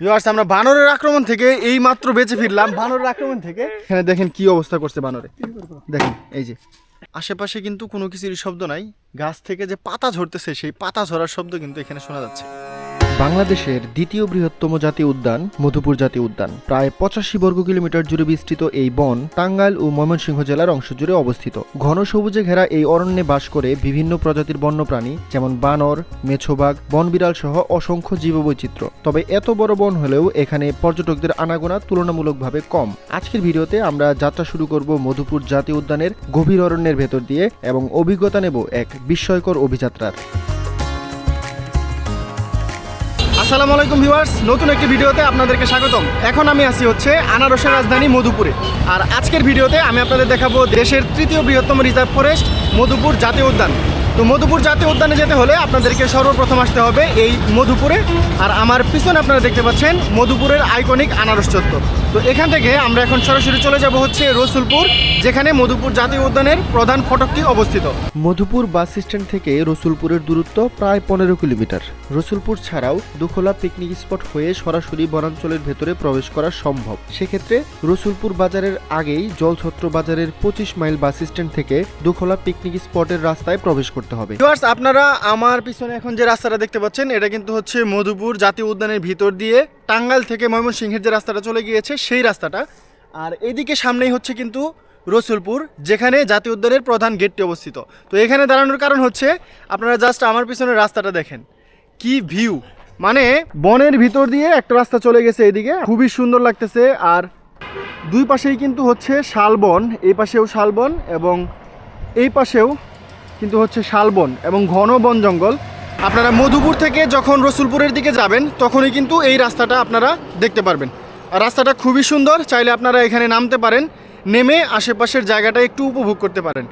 আমরা বানরের আক্রমণ থেকে এই মাত্র বেঁচে ফিরলাম। বানরের আক্রমণ থেকে এখানে দেখেন কি অবস্থা করছে বানরে। দেখেন, এই যে। আশেপাশে কিন্তু কোনো কিছুরই শব্দ নাই। গাছ থেকে যে পাতা ঝরতেছে, সেই পাতা ঝরার শব্দ কিন্তু এখানে শোনা যাচ্ছে। বাংলাদেশের দ্বিতীয় বৃহত্তম জাতীয় উদ্যান, মধুপুর জাতীয় উদ্যান। প্রায় পঁচাশি বর্গ কিলোমিটার জুড়ে বিস্তৃত এই বন টাঙ্গাইল ও ময়মনসিংহ জেলার অংশ জুড়ে অবস্থিত। ঘন সবুজে ঘেরা এই অরণ্যে বাস করে বিভিন্ন প্রজাতির বন্যপ্রাণী, যেমন বানর মেছোবাগ বনবিড়াল সহ অসংখ্য জীববৈচিত্র্য। তবে এত বড় বন হলেও এখানে পর্যটকদের আনাগোনা তুলনামূলকভাবে কম। আজকের ভিডিওতে আমরা যাত্রা শুরু করব মধুপুর জাতীয় উদ্যানের গভীর অরণ্যের ভেতর দিয়ে এবং অভিজ্ঞতা নেব এক বিস্ময়কর অভিযাত্রার। আসসালামু আলাইকুম ভিউয়ার্স, নতুন একটি ভিডিওতে আপনাদেরকে স্বাগতম। এখন আমি আসি হচ্ছে আনারসের রাজধানী মধুপুরে। আর আজকের ভিডিওতে আমি আপনাদের দেখাবো দেশের তৃতীয় বৃহত্তম রিজার্ভ ফরেস্ট, মধুপুর জাতীয় উদ্যান। তো মধুপুর জাতীয় উদ্যানে যেতে হলে আপনাদেরকে সর্বপ্রথম আসতে হবে এই মধুপুরে। আর আমার পিছনে আপনারা দেখতে পাচ্ছেন মধুপুরের আইকনিক আনারস চত্বর। তো এখান থেকে আমরা এখন সরাসরি চলে যাব হচ্ছে রসুলপুর, যেখানে মধুপুর জাতীয় উদ্যানের প্রধান ফটকটি অবস্থিত। মধুপুর বাস স্ট্যান্ড থেকে রসুলপুরের দূরত্ব প্রায় পনেরো কিলোমিটার। রসুলপুর ছাড়াও দুখোলা পিকনিক স্পট হয়ে সরাসরি বনাঞ্চলের ভেতরে প্রবেশ করা সম্ভব। সেক্ষেত্রে রসুলপুর বাজারের আগেই জলছত্র বাজারের পঁচিশ মাইল বাস স্ট্যান্ড থেকে দুখোলা পিকনিক স্পটের রাস্তায় প্রবেশ হবে। ভিউয়ার্স আপনারা আমার পিছনে এখন যে রাস্তাটা দেখতে পাচ্ছেন, এটা কিন্তু হচ্ছে মধুপুর জাতীয় উদ্যানের ভিতর দিয়ে টাঙ্গাইল থেকে ময়মনসিংহের যে রাস্তাটা চলে গিয়েছে, সেই রাস্তাটা। আর এদিকে সামনেই হচ্ছে কিন্তু রসুলপুর, যেখানে জাতীয় উদ্যানের প্রধান গেটটি অবস্থিত। তো এখানে দাঁড়ানোর কারণ হচ্ছে, আপনারা জাস্ট আমার পিছনে রাস্তাটা দেখেন। কি ভিউ মানে বনের ভিতর দিয়ে একটা রাস্তা চলে গেছে এদিকে, খুবই সুন্দর লাগতেছে। আর দুই পাশেই কিন্তু হচ্ছে শালবন, এই পাশেও শালবন এবং এই পাশেও কিন্তু হচ্ছে শালবন এবং ঘন বন জঙ্গল। আপনারা মধুপুর থেকে যখন রসুলপুরের দিকে যাবেন, তখনই কিন্তু এই রাস্তাটা আপনারা দেখতে পারবেন। আর রাস্তাটা খুবই সুন্দর, চাইলে আপনারা এখানে নামতে পারেন, নেমে আশেপাশের জায়গাটা একটু উপভোগ করতে পারেন।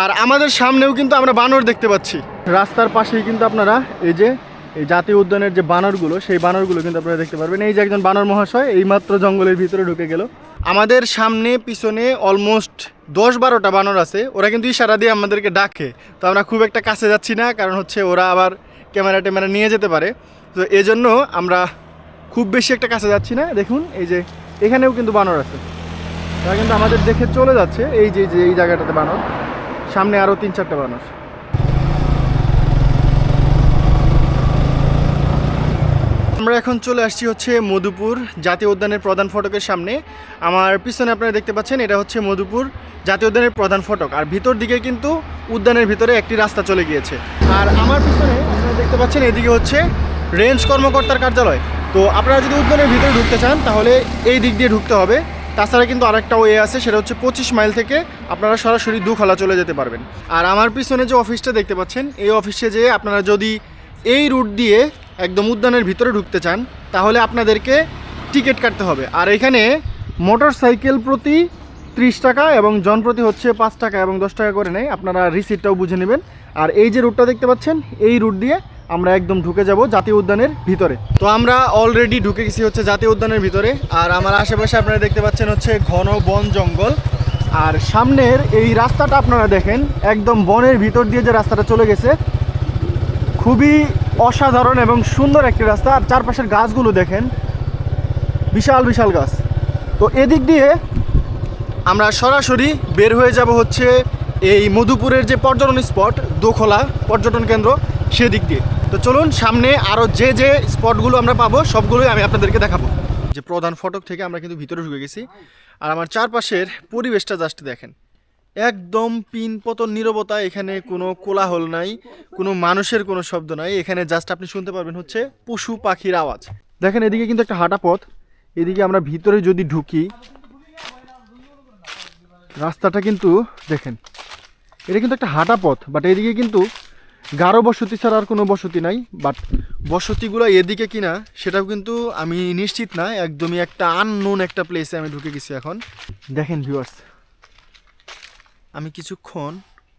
আর আমাদের সামনেও কিন্তু আমরা বানর দেখতে পাচ্ছি। রাস্তার পাশেই কিন্তু আপনারা এই যে এই জাতীয় উদ্যানের যে বানরগুলো, সেই বানরগুলো কিন্তু আপনারা দেখতে পারবেন। এই যে একজন বানর মহাশয় এইমাত্র জঙ্গলের ভিতরে ঢুকে গেল। আমাদের সামনে, পিছনে অলমোস্ট দশ বারোটা বানর আছে। ওরা কিন্তু ইশারা দিয়ে আমাদেরকে ডাকে। তো আমরা খুব একটা কাছে যাচ্ছি না, কারণ হচ্ছে ওরা আবার ক্যামেরা ট্যামেরা নিয়ে যেতে পারে। তো এই জন্য আমরা খুব বেশি একটা কাছে যাচ্ছি না। দেখুন, এই যে এখানেও কিন্তু বানর আছে। তারা কিন্তু আমাদের দেখে চলে যাচ্ছে। এই যে যে, এই জায়গাটাতে বানর। সামনে আরও তিন চারটা বানর। আমরা এখন চলে আসছি হচ্ছে মধুপুর জাতীয় উদ্যানের প্রধান ফটকের সামনে। আমার পিছনে আপনারা দেখতে পাচ্ছেন, এটা হচ্ছে মধুপুর জাতীয় উদ্যানের প্রধান ফটক। আর ভিতর দিকে কিন্তু উদ্যানের ভিতরে একটি রাস্তা চলে গিয়েছে। আর আমার পিছনে আপনারা দেখতে পাচ্ছেন, এদিকে হচ্ছে রেঞ্জ কর্মকর্তার কার্যালয়। তো আপনারা যদি উদ্যানের ভিতরে ঢুকতে চান, তাহলে এই দিক দিয়ে ঢুকতে হবে। তাছাড়া কিন্তু আরেকটা ওয়ে আছে, সেটা হচ্ছে পঁচিশ মাইল থেকে আপনারা সরাসরি দুখলা চলে যেতে পারবেন। আর আমার পিছনে যে অফিসটা দেখতে পাচ্ছেন, এই অফিসে যেয়ে আপনারা যদি এই রুট দিয়ে একদম উদ্যানের ভিতরে ঢুকতে চান, তাহলে আপনাদেরকে টিকিট কাটতে হবে। আর এখানে মোটর সাইকেল প্রতি ত্রিশ টাকা এবং জন প্রতি হচ্ছে পাঁচ টাকা এবং দশ টাকা করে নেয়। আপনারা রিসিটটাও বুঝে নেবেন। আর এই যে রুটটা দেখতে পাচ্ছেন, এই রুট দিয়ে আমরা একদম ঢুকে যাব জাতীয় উদ্যানের ভিতরে। তো আমরা অলরেডি ঢুকে গেছি হচ্ছে জাতীয় উদ্যানের ভিতরে। আর আমার আশেপাশে আপনারা দেখতে পাচ্ছেন হচ্ছে ঘন বন জঙ্গল। আর সামনের এই রাস্তাটা আপনারা দেখেন, একদম বনের ভিতর দিয়ে যে রাস্তাটা চলে গেছে, খুবই অসাধারণ এবং সুন্দর একটি রাস্তা। আর চারপাশের গাছগুলো দেখেন, বিশাল বিশাল গাছ। তো এদিক দিয়ে আমরা সরাসরি বের হয়ে যাব হচ্ছে এই মধুপুরের যে পর্যটন স্পট, দোখলা পর্যটন কেন্দ্র, সেদিক দিয়ে। তো চলুন, সামনে আরও যে যে স্পটগুলো আমরা পাবো, সবগুলোই আমি আপনাদেরকে দেখাবো। যে প্রধান ফটক থেকে আমরা কিন্তু ভিতরে ঢুকে গেছি। আর আমার চারপাশের পরিবেশটা জাস্ট দেখেন। একদম পিন পতন নীরবতা, এখানে কোনো কোলাহল নাই, কোনো মানুষের কোনো শব্দ নাই। এখানে জাস্ট আপনি শুনতে পারবেন হচ্ছে পশু পাখির আওয়াজ। দেখেন, এদিকে কিন্তু একটা হাঁটা পথ। এদিকে আমরা ভিতরে যদি ঢুকি, রাস্তাটা কিন্তু দেখেন, এটা কিন্তু একটা হাঁটা পথ বাট এদিকে কিন্তু গাঢ় বসতি ছাড়া আর কোনো বসতি নাই। বাট বসতিগুলো এদিকে কিনা, সেটাও কিন্তু আমি নিশ্চিত না। একদমই একটা আননোন একটা প্লেসে আমি ঢুকে গেছি এখন। দেখেন ভিউয়ার্স আমি কিছুক্ষণ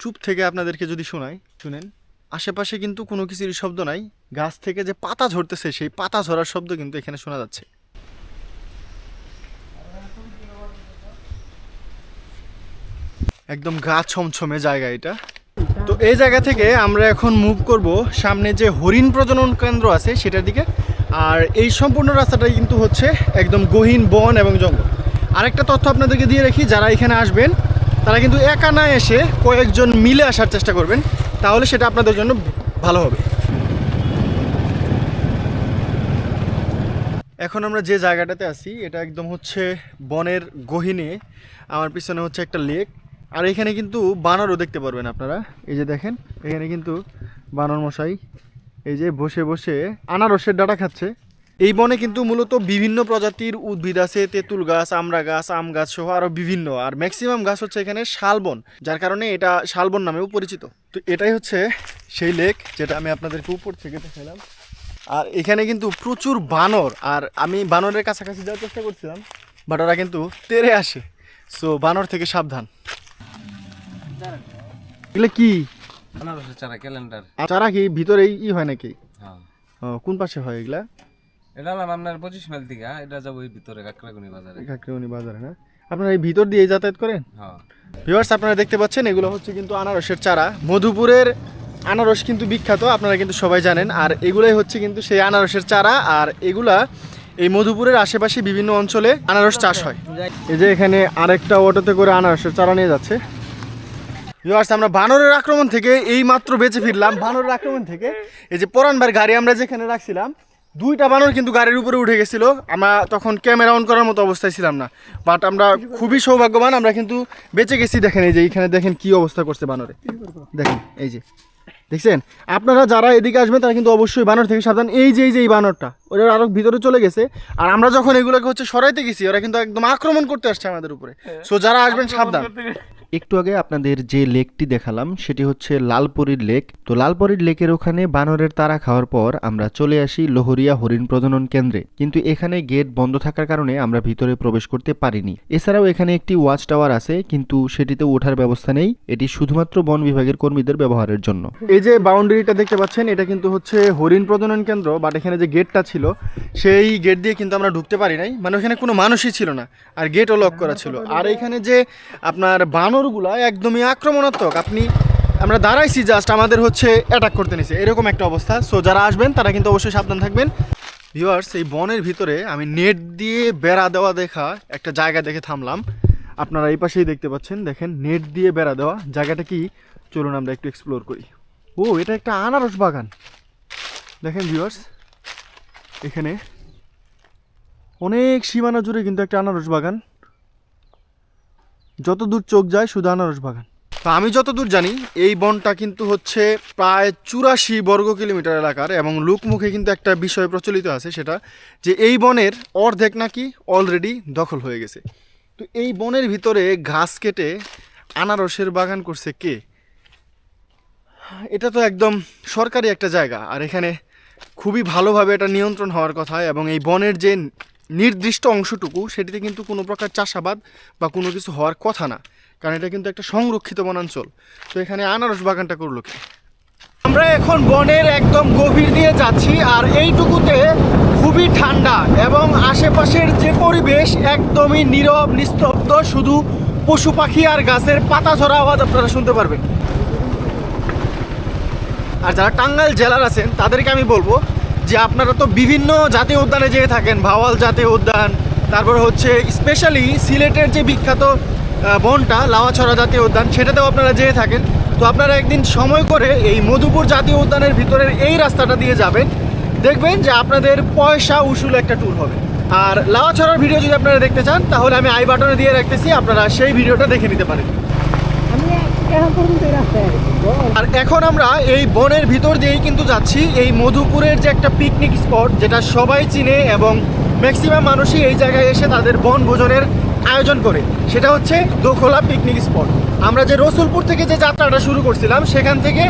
চুপ থেকে আপনাদেরকে যদি শোনাই, শুনেন। আশেপাশে কিন্তু কোনো কিছুরই শব্দ নাই। গাছ থেকে যে পাতা ঝরতেছে, সেই পাতা ঝরার শব্দ কিন্তু এখানে শোনা যাচ্ছে। একদম গা ছমছমে জায়গা এটা। তো এই জায়গা থেকে আমরা এখন মুভ করব সামনে যে হরিণ প্রজনন কেন্দ্র আছে সেটার দিকে। আর এই সম্পূর্ণ রাস্তাটাই কিন্তু হচ্ছে একদম গহীন বন এবং জঙ্গল। আরেকটা তথ্য আপনাদেরকে দিয়ে রাখি, যারা এখানে আসবেন তারা কিন্তু একা না এসে কয়েকজন মিলে আসার চেষ্টা করবেন, তাহলে সেটা আপনাদের জন্য ভালো হবে। এখন আমরা যে জায়গাটাতে আছি, এটা একদম হচ্ছে বনের গহীনে, আমার পিছনে হচ্ছে একটা লেক। আর এখানে কিন্তু বানরও দেখতে পারবেন আপনারা। এই যে দেখেন, এখানে কিন্তু বানর মশাই এই যে বসে বসে আনারসের ডাটা খাচ্ছে। এই বনে কিন্তু মূলত বিভিন্ন প্রজাতির উদ্ভিদ আছে তেঁতুল গাছ আমড়া গাছ আম গাছ সহ আরও বিভিন্ন। আর ম্যাক্সিমাম গাছ হচ্ছে এখানে শালবন যার কারণে এটা শালবন নামেও পরিচিত। তো এটাই হচ্ছে সেই লেক যেটা আমি আপনাদেরকে উপর থেকে দেখালাম। আর এখানে কিন্তু প্রচুর বানর আর আমি বানরের কাছাকাছি যাওয়ার চেষ্টা করছিলাম বাট ওরা কিন্তু তেরে আসে। সো বানর থেকে সাবধান। এগুলো কি? চারা ক্যালেন্ডার চারা কি ভিতরেই ই হয় নাকি? হ্যাঁ। কোন পাশে হয় এগুলা? এটা হলাম আপনার পঁচিশ মাইল থেকে এটা যাব এই ভিতরে কাকড়াগুনি বাজারে। বাজারে না আপনারা এই ভিতর দিয়ে যাতায়াত করেন? হ্যাঁ। ভিউয়ার্স আপনারা দেখতে পাচ্ছেন এগুলো হচ্ছে কিন্তু আনারসের চারা। মধুপুরের আনারস কিন্তু বিখ্যাত আপনারা কিন্তু সবাই জানেন। আর এগুলাই হচ্ছে কিন্তু সেই আনারসের চারা আর এগুলা এই মধুপুরের আশেপাশে বিভিন্ন অঞ্চলে আনারস চাষ হয়। এই যে এখানে আরেকটা অটোতে করে আনারসের চারা নিয়ে যাচ্ছে। ভিউয়ার্স আমরা বানরের আক্রমণ থেকে এই মাত্র বেঁচে ফিরলাম। বানরের আক্রমণ থেকে এই যে পরানবার গাড়ি আমরা যেখানে রাখছিলাম দুইটা বানর কিন্তু গাড়ির উপরে উঠে গেছিল। আমরা তখন ক্যামেরা অন করার মতো অবস্থায় ছিলাম না। বাট আমরা খুবই সৌভাগ্যবান আমরা কিন্তু বেঁচে গেছি দেখেন এই যে এখানে দেখেন কি অবস্থা করছে বানরে। দেখেন এই যে। দেখছেন? আপনারা যারা এদিকে আসবেন তারা কিন্তু অবশ্যই বানর থেকে সাবধান। এই যে এই যে এই বানরটা ওরা আরও ভিতরে চলে গেছে। আর আমরা যখন এগুলোকে হচ্ছে সরাইতে গেছি ওরা কিন্তু একদম আক্রমণ করতে আসছে আমাদের উপরে। সো যারা আসবেন সাবধান। একটু আগে আপনাদের যে লেকটি দেখালাম, সেটি হচ্ছে লালপরির লেক। তো লালপরির লেকের ওখানে বানরের তারা খাওয়ার পর আমরা চলে আসি লোহরিয়া হরিণ প্রজনন কেন্দ্রে। কিন্তু এখানে গেট বন্ধ থাকার কারণে আমরা ভিতরে প্রবেশ করতে পারিনি। এছাড়াও এখানে একটি ওয়াচ টাওয়ার আছে, কিন্তু সেটিতে ওঠার ব্যবস্থা নেই। এটি শুধুমাত্র বন বিভাগের কর্মীদের ব্যবহারের জন্য। এই যে বাউন্ডারিটা দেখতে পাচ্ছেন, এটা কিন্তু হচ্ছে হরিণ প্রজনন কেন্দ্র বাট এখানে যে গেটটা ছিল, সেই গেট দিয়ে কিন্তু আমরা ঢুকতে পারি নাই। মানে ওখানে কোনো মানুষই ছিল না, আর গেটও লক করা ছিল। আর এখানে যে আপনার বানরগুলা একদমই আক্রমণাত্মক। আপনি, আমরা দাঁড়াইছি জাস্ট আমাদের হচ্ছে অ্যাটাক করতে নিছে। এরকম একটা অবস্থা। সো যারা আসবেন, তারা কিন্তু অবশ্যই সাবধান থাকবেন। ভিউয়ার্স এই বনের ভিতরে আমি নেট দিয়ে বেড়া দেওয়া দেখা একটা জায়গা দেখে থামলাম। আপনারা এই পাশেই দেখতে পাচ্ছেন, দেখেন, নেট দিয়ে বেড়া দেওয়া। জায়গাটা কি? চলুন আমরা একটু এক্সপ্লোর করি। ও, এটা একটা আনারস বাগান। দেখেন ভিউয়ার্স এখানে অনেক সীমানা জুড়ে কিন্তু একটা আনারস বাগান। যত দূর চোখ যায় শুধু আনারস বাগান। তো আমি যতদূর জানি, এই বনটা কিন্তু হচ্ছে প্রায় চুরাশি বর্গ কিলোমিটার এলাকার এবং লোকমুখে কিন্তু একটা বিষয় প্রচলিত আছে সেটা যে এই বনের অর্ধেক নাকি অলরেডি দখল হয়ে গেছে। তো এই বনের ভিতরে ঘাস কেটে আনারসের বাগান করছে কে? এটা তো একদম সরকারি একটা জায়গা, আর এখানে খুবই ভালোভাবে এটা নিয়ন্ত্রণ হওয়ার কথা এবং এই বনের যে নির্দিষ্ট অংশটুকু, সেটিতে কিন্তু কোনো প্রকার চাষাবাদ বা কোনো কিছু হওয়ার কথা না, কারণ এটা কিন্তু একটা সংরক্ষিত বনাঞ্চল। তো এখানে আনারস বাগানটা করল কি? আমরা এখন বনের একদম গভীর দিয়ে যাচ্ছি, আর এইটুকুতে খুবই ঠান্ডা এবং আশেপাশের যে পরিবেশ একদমই নীরব, নিস্তব্ধ, শুধু পশু পাখি আর গাছের পাতা ঝরা আওয়াজ আপনারা শুনতে পারবেন। আর যারা টাঙ্গাইল জেলার আছেন, তাদেরকে আমি বলব যে আপনারা তো বিভিন্ন জাতীয় উদ্যানে যেয়ে থাকেন, ভাওয়াল জাতীয় উদ্যান, তারপর হচ্ছে স্পেশালি সিলেটের যে বিখ্যাত বনটা, লাওয়াছড়া জাতীয় উদ্যান, সেটাতেও আপনারা যেয়ে থাকেন। তো আপনারা একদিন সময় করে এই মধুপুর জাতীয় উদ্যানের ভিতরের এই রাস্তাটা দিয়ে যাবেন। দেখবেন যে আপনাদের পয়সা উসুল একটা ট্যুর হবে। আর লাওয়াছড়ার ভিডিও যদি আপনারা দেখতে চান, তাহলে আমি আই বাটনে দিয়ে রাখতেছি, আপনারা সেই ভিডিওটা দেখে নিতে পারেন। আর এখন আমরা এই বনের ভিতর দিয়েই কিন্তু যাচ্ছি। এই মধুপুরের যে একটা পিকনিক স্পট যেটা সবাই চিনে এবং ম্যাক্সিমাম মানুষই এই জায়গায় এসে তাদের বনভোজনের আয়োজন করে, সেটা হচ্ছে দোখলা পিকনিক স্পট আমরা যে রসুলপুর থেকে যে যাত্রাটা শুরু করছিলাম, সেখান থেকে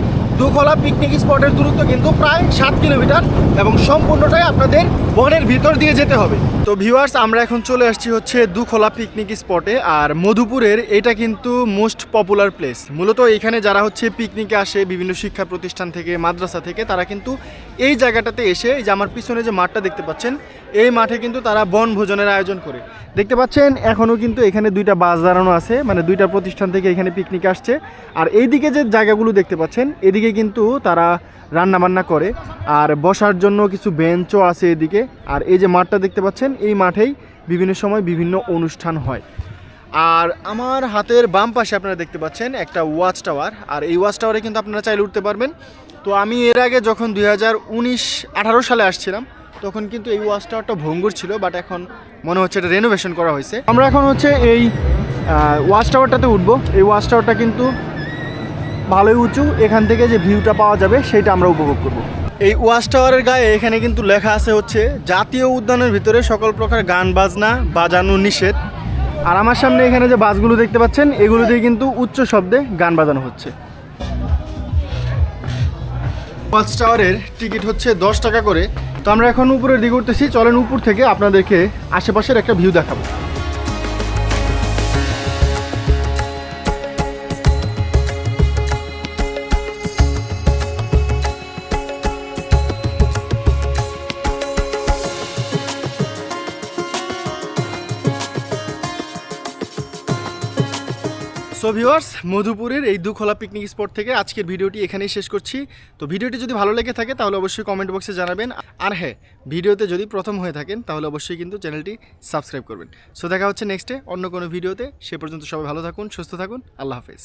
দোখলা পিকনিক স্পটের দূরত্ব কিন্তু প্রায় সাত কিলোমিটার এবং সম্পূর্ণটাই আপনাদের বনের ভিতর দিয়ে যেতে হবে। তো ভিউয়ার্স আমরা এখন চলে আসছি হচ্ছে দুখোলা পিকনিক স্পটে আর মধুপুরের এটা কিন্তু মোস্ট পপুলার প্লেস মূলত এখানে যারা হচ্ছে পিকনিকে আসে, বিভিন্ন শিক্ষা প্রতিষ্ঠান থেকে, মাদ্রাসা থেকে, তারা কিন্তু এই জায়গাটাতে এসে যে আমার পিছনে যে মাঠটা দেখতে পাচ্ছেন, এই মাঠে কিন্তু তারা বনভোজনের আয়োজন করে। দেখতে পাচ্ছেন, এখনও কিন্তু এখানে দুইটা বাস দাঁড়ানো আছে মানে দুইটা প্রতিষ্ঠান থেকে এখানে পিকনিক আসছে। আর এইদিকে যে জায়গাগুলো দেখতে পাচ্ছেন, এদিকে কিন্তু তারা রান্না বান্না করে। আর বসার জন্য কিছু বেঞ্চও আছে এদিকে। আর এই যে মাঠটা দেখতে পাচ্ছেন, এই মাঠেই বিভিন্ন সময় বিভিন্ন অনুষ্ঠান হয়। আর আমার হাতের বাম পাশে আপনারা দেখতে পাচ্ছেন একটা ওয়াচ টাওয়ার, আর এই ওয়াচ টাওয়ারে কিন্তু আপনারা চাইলে উঠতে পারবেন। তো আমি এর আগে যখন দুই হাজার উনিশ, আঠারো সালে আসছিলাম, তখন কিন্তু এই ওয়াচ টাওয়ারটা ভঙ্গুর ছিল বাট এখন মনে হচ্ছে এটা রেনোভেশন করা হয়েছে। আমরা এখন হচ্ছে এই ওয়াচ টাওয়ারটাতে উঠবো। এই ওয়াচ টাওয়ারটা কিন্তু ভালোই উঁচু, এখান থেকে যে ভিউটা পাওয়া যাবে সেটা আমরা উপভোগ করব। এই ওয়াচ টাওয়ারের গায়ে এখানে কিন্তু লেখা আছে হচ্ছে, জাতীয় উদ্যানের ভিতরে সকল প্রকার গান, বাজনা, বাজানো নিষেধ। আর আমার সামনে এখানে যে বাসগুলো দেখতে পাচ্ছেন এগুলো দিয়ে কিন্তু উচ্চ শব্দে গান বাজানো হচ্ছে। ওয়াচ টাওয়ারের টিকিট হচ্ছে দশ টাকা করে। তো আমরা এখন উপরের দিকে উঠতেছি, চলেন উপর থেকে আপনাদেরকে আশেপাশের একটা ভিউ দেখাবো। সো ভিউয়ার্স মধুপুরের এই দুখোলা পিকনিক স্পট থেকে আজকের ভিডিওটি এখানেই শেষ করছি। তো ভিডিওটি যদি ভালো লেগে থাকে, তাহলে অবশ্যই কমেন্ট বক্সে জানাবেন। আর হ্যাঁ ভিডিওতে যদি প্রথম হয়ে থাকেন, তাহলে অবশ্যই কিন্তু চ্যানেলটি সাবস্ক্রাইব করবেন। সো দেখা হচ্ছে নেক্সটে অন্য কোনো ভিডিওতে সে পর্যন্ত সবাই ভালো থাকুন, সুস্থ থাকুন। আল্লাহ হাফেজ।